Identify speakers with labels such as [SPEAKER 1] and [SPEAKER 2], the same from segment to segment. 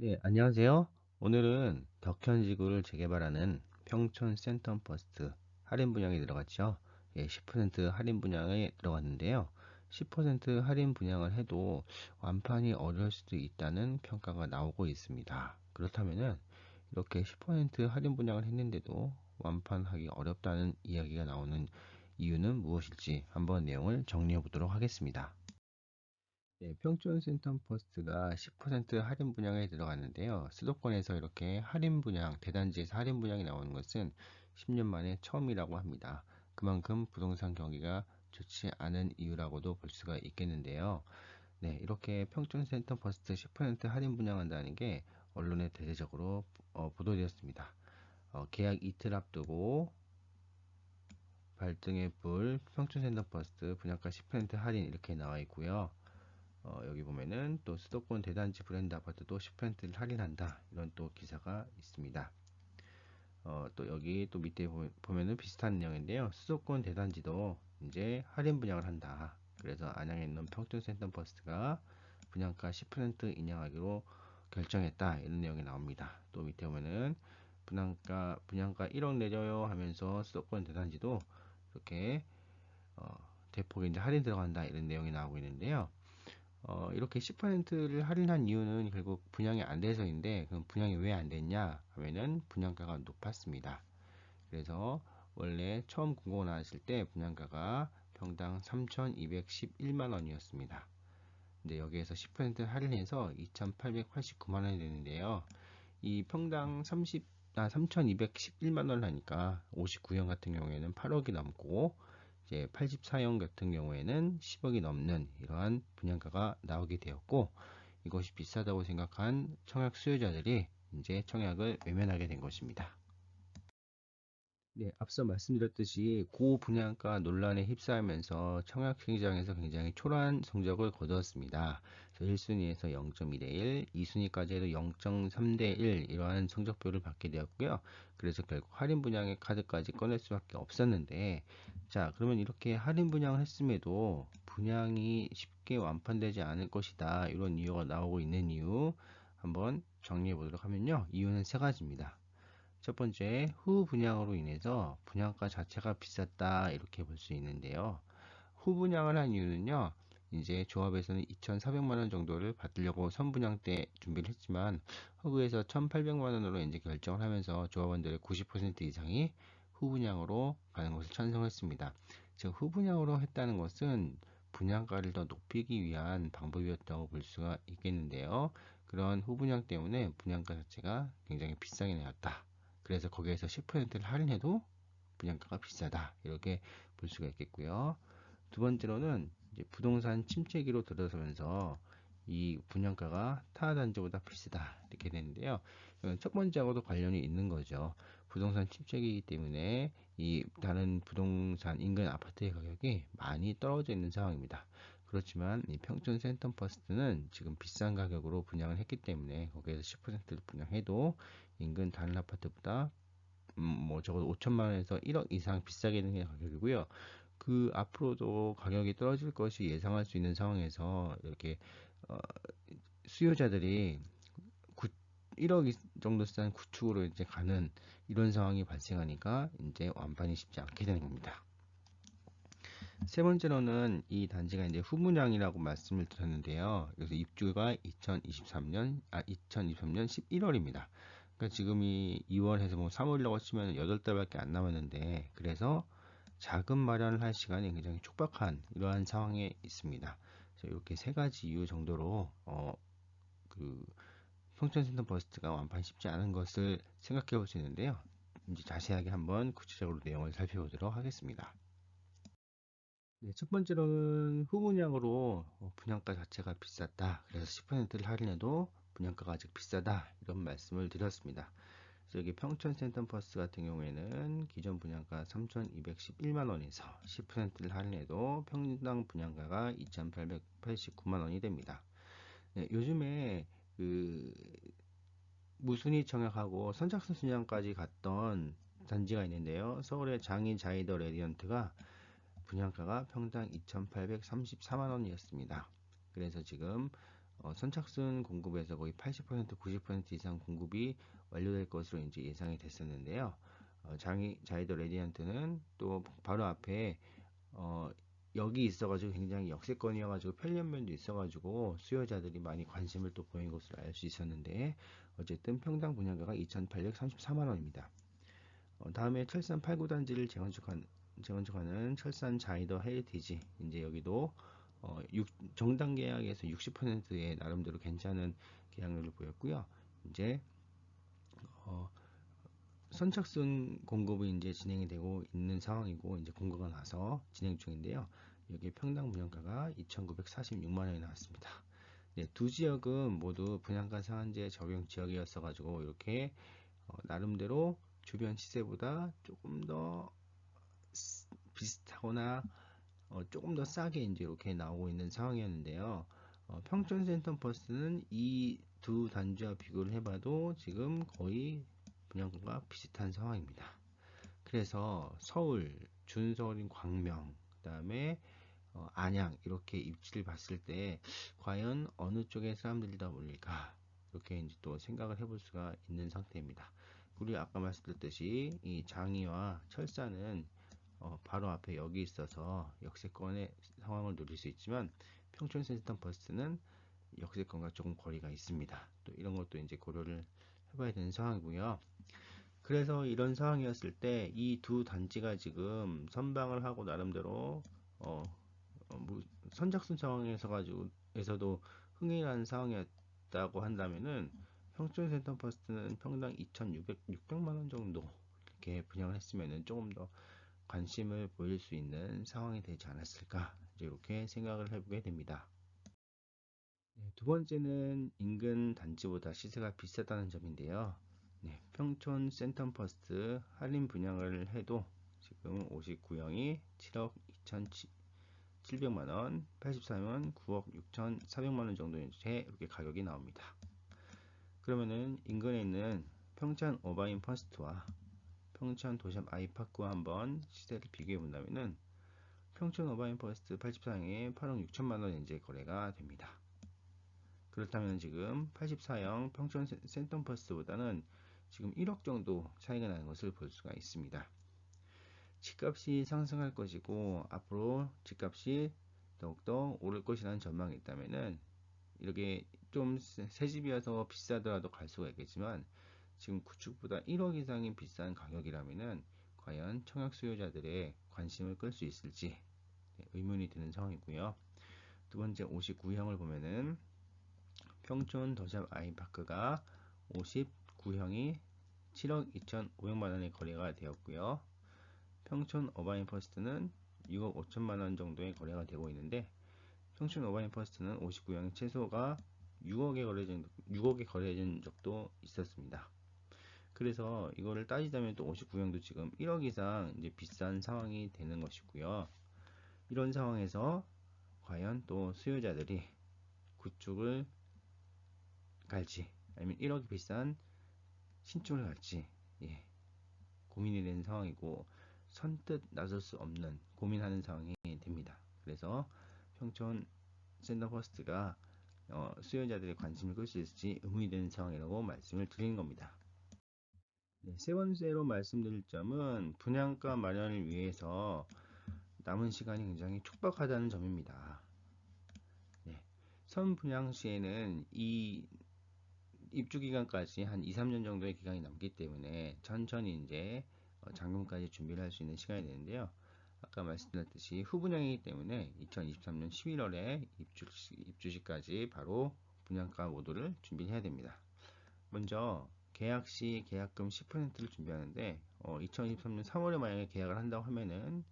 [SPEAKER 1] 네, 안녕하세요. 오늘은 덕현지구를 재개발하는 평촌 센텀 퍼스트 할인 분양이 들어갔죠. 예, 10% 할인 분양에 들어갔는데요. 10% 할인 분양을 해도 완판이 어려울 수도 있다는 평가가 나오고 있습니다. 그렇다면은 이렇게 10% 할인 분양을 했는데도 완판하기 어렵다는 이야기가 나오는 이유는 무엇일지 한번 내용을 정리해 보도록 하겠습니다. 네, 평촌 센텀 퍼스트가 10% 할인 분양에 들어갔는데요. 수도권에서 이렇게 할인 분양, 대단지에서 할인 분양이 나오는 것은 10년 만에 처음이라고 합니다. 그만큼 부동산 경기가 좋지 않은 이유라고도 볼 수가 있겠는데요. 네, 이렇게 평촌 센텀퍼스트 10% 할인 분양한다는 게 언론에 대대적으로 어, 보도되었습니다. 어, 계약 이틀 앞두고 발등에 불 평촌 센텀퍼스트 분양가 10% 할인 이렇게 나와 있고요. 어, 여기 보면은 또 수도권 대단지 브랜드 아파트도 10%를 할인한다 이런 또 기사가 있습니다. 어, 또 여기 또 밑에 보면은 비슷한 내용인데요. 수도권 대단지도 이제 할인 분양을 한다. 그래서 안양에 있는 평촌 센터버스가 분양가 10% 인양하기로 결정했다 이런 내용이 나옵니다. 또 밑에 보면은 분양가 분양가 1억 내려요 하면서 수도권 대단지도 이렇게 어, 대폭 이제 할인 들어간다 이런 내용이 나오고 있는데요. 어, 이렇게 10%를 할인한 이유는 결국 분양이 안 돼서인데 그럼 분양이 왜 안 됐냐 하면은 분양가가 높았습니다. 그래서 원래 처음 공고 나왔을 때 분양가가 평당 3,211만 원이었습니다. 근데 여기에서 10% 할인해서 2,889만 원이 되는데요. 이 평당 30, 아, 3,211만 원 하니까 59형 같은 경우에는 8억이 넘고 이제 84형 같은 경우에는 10억이 넘는 이러한 분양가가 나오게 되었고 이것이 비싸다고 생각한 청약 수요자들이 이제 청약을 외면하게 된 것입니다. 네, 앞서 말씀드렸듯이 고분양가 논란에 휩싸이면서 청약 시장에서 굉장히 초라한 성적을 거두었습니다. 1순위에서 0.2대 1, 2순위까지 해도 0.3대 1 이러한 성적표를 받게 되었고요. 그래서 결국 할인 분양의 카드까지 꺼낼 수밖에 없었는데 자 그러면 이렇게 할인 분양을 했음에도 분양이 쉽게 완판되지 않을 것이다 이런 이유가 나오고 있는 이유 한번 정리해 보도록 하면요. 이유는 세 가지입니다. 첫 번째, 후 분양으로 인해서 분양가 자체가 비쌌다 이렇게 볼 수 있는데요. 후 분양을 한 이유는요. 이제 조합에서는 2,400만원 정도를 받으려고 선분양 때 준비를 했지만 허브에서 1,800만원으로 이제 결정을 하면서 조합원들의 90% 이상이 후분양으로 가는 것을 찬성했습니다. 즉 후분양으로 했다는 것은 분양가를 더 높이기 위한 방법이었다고 볼 수가 있겠는데요. 그런 후분양 때문에 분양가 자체가 굉장히 비싸게 내었다. 그래서 거기에서 10%를 할인해도 분양가가 비싸다 이렇게 볼 수가 있겠고요. 두 번째로는 부동산 침체기로 들어서면서 이 분양가가 타 단지보다 비싸다 이렇게 되는데요. 첫 번째하고도 관련이 있는 거죠. 부동산 침체기이기 때문에 이 다른 부동산 인근 아파트의 가격이 많이 떨어져 있는 상황입니다. 그렇지만 이 평촌 센텀 퍼스트는 지금 비싼 가격으로 분양을 했기 때문에 거기에서 10%를 분양해도 인근 다른 아파트보다 음, 뭐 적어도 5천만 원에서 1억 이상 비싸게 되는 가격이고요. 그 앞으로도 가격이 떨어질 것이 예상할 수 있는 상황에서 이렇게 어, 수요자들이 9, 1억 정도 싼 구축으로 이제 가는 이런 상황이 발생하니까 이제 완판이 쉽지 않게 되는 겁니다. 세 번째로는 이 단지가 이제 후문양이라고 말씀을 드렸는데요. 그래서 입주가 2023년, 아, 2023년 11월입니다. 그러니까 지금이 2월에서 뭐 3월이라고 치면 8달밖에 안 남았는데, 그래서 자금 마련을 할 시간이 굉장히 촉박한 이러한 상황에 있습니다. 이렇게 세 가지 이유 정도로, 어, 그, 평촌센터 버스트가 완판 쉽지 않은 것을 생각해 볼 수 있는데요. 이제 자세하게 한번 구체적으로 내용을 살펴보도록 하겠습니다. 네, 첫 번째로는 후분양으로 어, 분양가 자체가 비쌌다. 그래서 10%를 할인해도 분양가가 아직 비싸다. 이런 말씀을 드렸습니다. 여기 평촌 센텀버스 같은 경우에는 기존 분양가 3,211만원에서 10%를 할인해도 평당 분양가가 2,889만원이 됩니다. 네, 요즘에 그 무순위 청약하고 선착순 순양까지 갔던 단지가 있는데요. 서울의 장인 자이더 레디언트가 분양가가 평당 2,834만 원이었습니다. 그래서 지금 어, 선착순 공급에서 거의 80% 90% 이상 공급이 완료될 것으로 이제 예상이 됐었는데요. 어, 장이, 자이더 레디언트는 또 바로 앞에 어, 여기 있어가지고 굉장히 역세권이어가지고 편리한 도 있어가지고 수요자들이 많이 관심을 또 보인 것으로 알 수 있었는데 어쨌든 평당 분양가가 2,834만 원입니다. 어, 다음에 철산 8구 단지를 재건축한 재건축하는 철산 자이더 헤리티지 이제 여기도 어, 6, 정당 계약에서 60%의 나름대로 괜찮은 계약률을 보였고요. 이제 어, 선착순 공급이 이제 진행이 되고 있는 상황이고 이제 공고가 나서 진행 중인데요. 여기 평당 분양가가 2,946만 원이 나왔습니다. 네, 두 지역은 모두 분양가 상한제 적용 지역이었어 가지고 이렇게 어, 나름대로 주변 시세보다 조금 더 비슷하거나 어, 조금 더 싸게 이제 이렇게 나오고 있는 상황이었는데요. 어, 평촌 센터버스는 이 두 단지와 비교를 해봐도 지금 거의 분양가가 비슷한 상황입니다. 그래서 서울, 준서울인 광명, 그 다음에 어, 안양 이렇게 입지를 봤을 때 과연 어느 쪽에 사람들이 더 몰릴까 이렇게 이제 또 생각을 해볼 수가 있는 상태입니다. 우리 아까 말씀드렸듯이 이 장이와 철사는 어, 바로 앞에 여기 있어서 역세권의 상황을 누릴 수 있지만 평촌 센터 버스는 역세권과 조금 거리가 있습니다. 또 이런 것도 이제 고려를 해봐야 되는 상황이고요. 그래서 이런 상황이었을 때 이 두 단지가 지금 선방을 하고 나름대로 어, 어, 뭐 선착순 상황에서 가지고 에서도 흥행하는 상황이었다고 한다면은 평촌 센터 버스는 평당 2,600 600만 원 정도 이렇게 분양을 했으면은 조금 더 관심을 보일 수 있는 상황이 되지 않았을까 이렇게 생각을 해보게 됩니다. 네, 두 번째는 인근 단지보다 시세가 비싸다는 점인데요. 네, 평촌 센텀퍼스트 할인 분양을 해도 지금 59형이 7억 2,700만원, 84면 9억 6,400만원 정도 의 이렇게 가격이 나옵니다. 그러면은 인근에 있는 평촌 오바인 퍼스트와 평촌 도샵 아이파크와 한번 시세를 비교해 본다면은 평촌 어바인 퍼스트 84형에 8억 6천만원 이제 거래가 됩니다. 그렇다면 지금 84형 평촌 센텀 퍼스트보다는 지금 1억 정도 차이가 나는 것을 볼 수가 있습니다. 집값이 상승할 것이고 앞으로 집값이 더욱더 오를 것이라는 전망이 있다면은 이렇게 좀 새 집이어서 비싸더라도 갈 수가 있겠지만 지금 구축보다 1억 이상이 비싼 가격이라면 과연 청약 수요자들의 관심을 끌 수 있을지 네, 의문이 드는 상황이고요. 두 번째 59형을 보면은 평촌 더샵 아이파크가 59형이 7억 2,500만원의 거래가 되었고요. 평촌 어바인 퍼스트는 6억 5천만 원 정도의 거래가 되고 있는데 평촌 어바인 퍼스트는 59형의 최소가 6억에 거래된 6억에 거래된 적도 있었습니다. 그래서 이거를 따지자면 또 59형도 지금 1억 이상 이제 비싼 상황이 되는 것이고요. 이런 상황에서 과연 또 수요자들이 구축을 갈지 아니면 1억이 비싼 신축을 갈지 예, 고민이 되는 상황이고 선뜻 나설 수 없는 고민하는 상황이 됩니다. 그래서 평촌 샌더퍼스트가 어, 수요자들의 관심을 끌 수 있을지 의문이 되는 상황이라고 말씀을 드리는 겁니다. 네, 세 번째로 말씀드릴 점은 분양가 마련을 위해서 남은 시간이 굉장히 촉박하다는 점입니다. 네, 선 분양 시에는 이 입주 기간까지 한 2, 3년 정도의 기간이 남기 때문에 천천히 이제 어, 잔금까지 준비를 할 수 있는 시간이 되는데요. 아까 말씀드렸듯이 후분양이기 때문에 2023년 11월에 입주, 입주시까지 바로 분양가 모두를 준비해야 됩니다. 먼저 계약 시 계약금 10%를 준비하는데 어, 2023년 3월에 만약에 계약을 한다고 하면은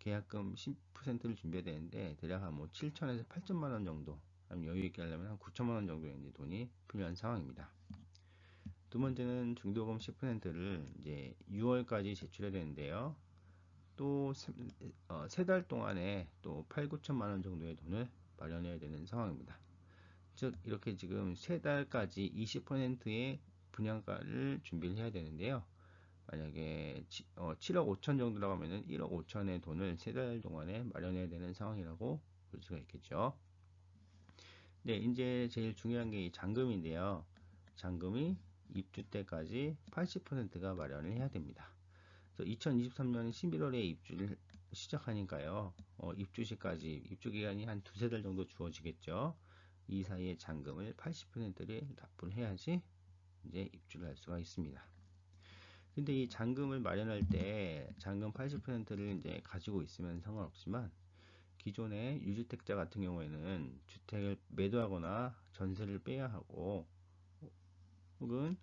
[SPEAKER 1] 계약금 10%를 준비해야 되는데 대략 한 뭐 7천에서 8천만 원 정도 여유 있게 하려면 한 9천만 원 정도의 이제 돈이 필요한 상황입니다. 두 번째는 중도금 10%를 이제 6월까지 제출해야 되는데요. 또 세달 어, 동안에 또 8, 9천만 원 정도의 돈을 마련해야 되는 상황입니다. 즉 이렇게 지금 세 달까지 20%의 분양가를 준비를 해야 되는데요. 만약에 7억 5천 정도라고 하면은 1억 5천의 돈을 세 달 동안에 마련해야 되는 상황이라고 볼 수가 있겠죠. 네, 이제 제일 중요한 게 이 잔금인데요. 잔금이 입주 때까지 80%가 마련을 해야 됩니다. 2023년 11월에 입주를 시작하니까요. 어, 입주 시까지 입주 기간이 한 두세 달 정도 주어지겠죠. 이 사이에 잔금을 80%를 납부를 해야지 이제 입주를 할 수가 있습니다. 근데 이 잔금을 마련할 때 잔금 80%를 이제 가지고 있으면 상관없지만 기존의 유주택자 같은 경우에는 주택을 매도하거나 전세를 빼야 하고 혹은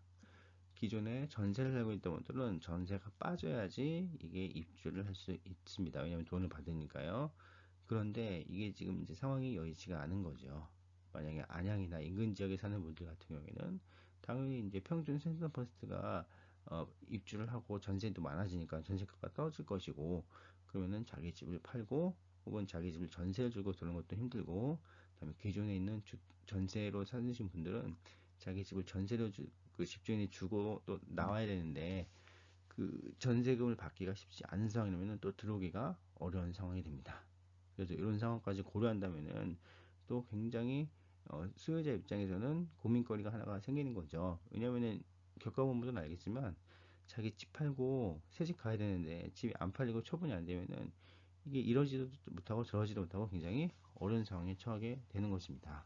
[SPEAKER 1] 기존에 전세를 살고 있던 분들은 전세가 빠져야지 이게 입주를 할 수 있습니다. 왜냐하면 돈을 받으니까요. 그런데 이게 지금 이제 상황이 여의치가 않은 거죠. 만약에 안양이나 인근 지역에 사는 분들 같은 경우에는 당연히 이제 평균 센터 퍼스트가 어, 입주를 하고 전세도 많아지니까 전세가가 떨어질 것이고 그러면은 자기 집을 팔고 혹은 자기 집을 전세를 주고 드는 것도 힘들고 그다음에 기존에 있는 주, 전세로 사시는 분들은 자기 집을 전세로 주, 그 집주인이 주고 또 나와야 되는데 그 전세금을 받기가 쉽지 않은 상황이면 또 들어오기가 어려운 상황이 됩니다. 그래서 이런 상황까지 고려한다면은 또 굉장히 어, 수요자 입장에서는 고민거리가 하나가 생기는 거죠. 왜냐면은 겪어본 분들은 알겠지만 자기 집 팔고 새 집 가야 되는데 집이 안 팔리고 처분이 안 되면은 이게 이러지도 못하고 저러지도 못하고 굉장히 어려운 상황에 처하게 되는 것입니다.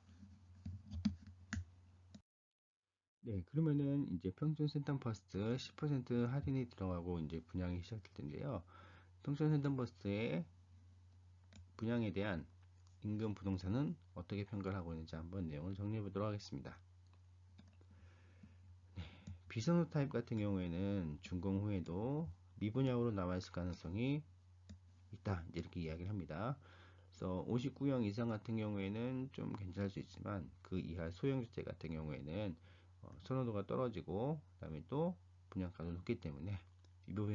[SPEAKER 1] 네, 그러면은 이제 평촌 센텀 퍼스트 10% 할인이 들어가고 이제 분양이 시작될 텐데요. 평촌 센텀 퍼스트의 분양에 대한 임금 부동산은 어떻게 평가를 하고 있는지 한번 내용을 정리해 보도록 하겠습니다. 네, 비선호 타입 같은 경우에는 준공 후에도 미분양으로 남아 있을 가능성이 있다. 이렇게 이야기를 합니다. 그래서 59형 이상 같은 경우에는 좀 괜찮을 수 있지만 그 이하 소형 주택 같은 경우에는 어, 선호도가 떨어지고 그다음에 또 분양가도 높기 때문에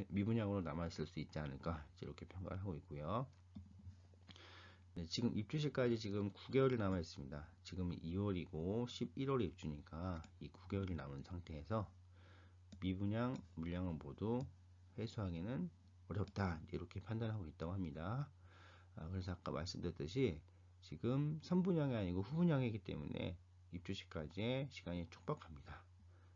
[SPEAKER 1] 미분양으로 남아 있을 수 있지 않을까 이렇게 평가를 하고 있고요. 네, 지금 입주 시까지 지금 9개월이 남아 있습니다. 지금 2월이고 11월에 입주니까 이 9개월이 남은 상태에서 미분양 물량은 모두 회수하기는 어렵다 이렇게 판단하고 있다고 합니다. 아, 그래서 아까 말씀드렸듯이 지금 선분양이 아니고 후분양이기 때문에 입주 시까지의 시간이 촉박합니다.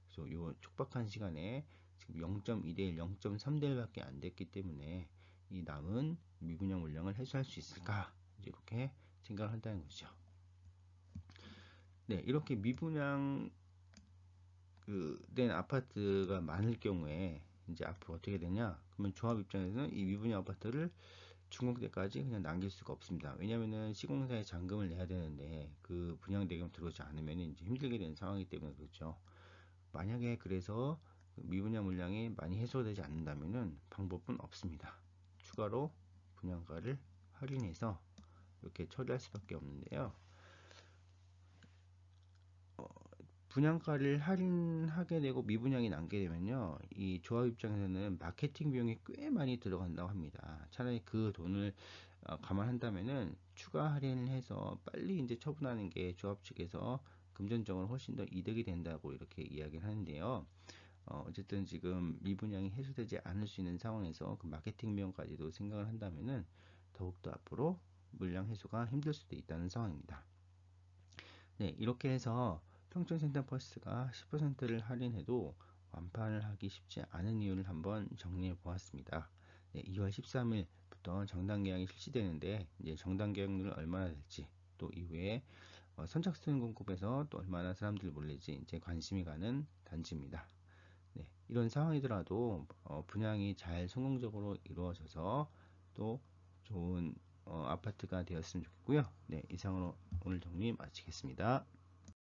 [SPEAKER 1] 그래서 이 촉박한 시간에 지금 0.2대1, 0.3대 1밖에 안 됐기 때문에 이 남은 미분양 물량을 해소할 수 있을까 이렇게 생각을 한다는 거죠. 네, 이렇게 미분양 그 된 아파트가 많을 경우에 이제 앞으로 어떻게 되냐? 그러면 조합 입장에서는 이 미분양 아파트를 중공 때까지 그냥 남길 수가 없습니다. 왜냐면은 시공사에 잔금을 내야 되는데 그 분양 대금 들어오지 않으면 이제 힘들게 되는 상황이기 때문에 그렇죠. 만약에 그래서 그 미분양 물량이 많이 해소되지 않는다면은 방법은 없습니다. 추가로 분양가를 할인해서 이렇게 처리할 수밖에 없는데요. 어, 분양가를 할인하게 되고 미분양이 남게 되면요. 이 조합 입장에서는 마케팅 비용이 꽤 많이 들어간다고 합니다. 차라리 그 돈을 어, 감안한다면은 추가 할인을 해서 빨리 이제 처분하는 게 조합 측에서 금전적으로 훨씬 더 이득이 된다고 이렇게 이야기를 하는데요. 어, 어쨌든 지금 미분양이 해소되지 않을 수 있는 상황에서 그 마케팅 비용까지도 생각을 한다면은 더욱더 앞으로 물량 해소가 힘들 수도 있다는 상황입니다. 네, 이렇게 해서 평촌센터 퍼스가 10%를 할인해도 완판을 하기 쉽지 않은 이유를 한번 정리해 보았습니다. 네, 2월 13일부터 정당 계약이 실시되는데 이제 정당 계약률은 얼마나 될지 또 이후에 어, 선착순 공급에서 또 얼마나 사람들이 몰릴지 이제 관심이 가는 단지입니다. 네, 이런 상황이더라도 어, 분양이 잘 성공적으로 이루어져서 또 좋은 어, 아파트가 되었으면 좋겠고요. 네, 이상으로 오늘 정리 마치겠습니다.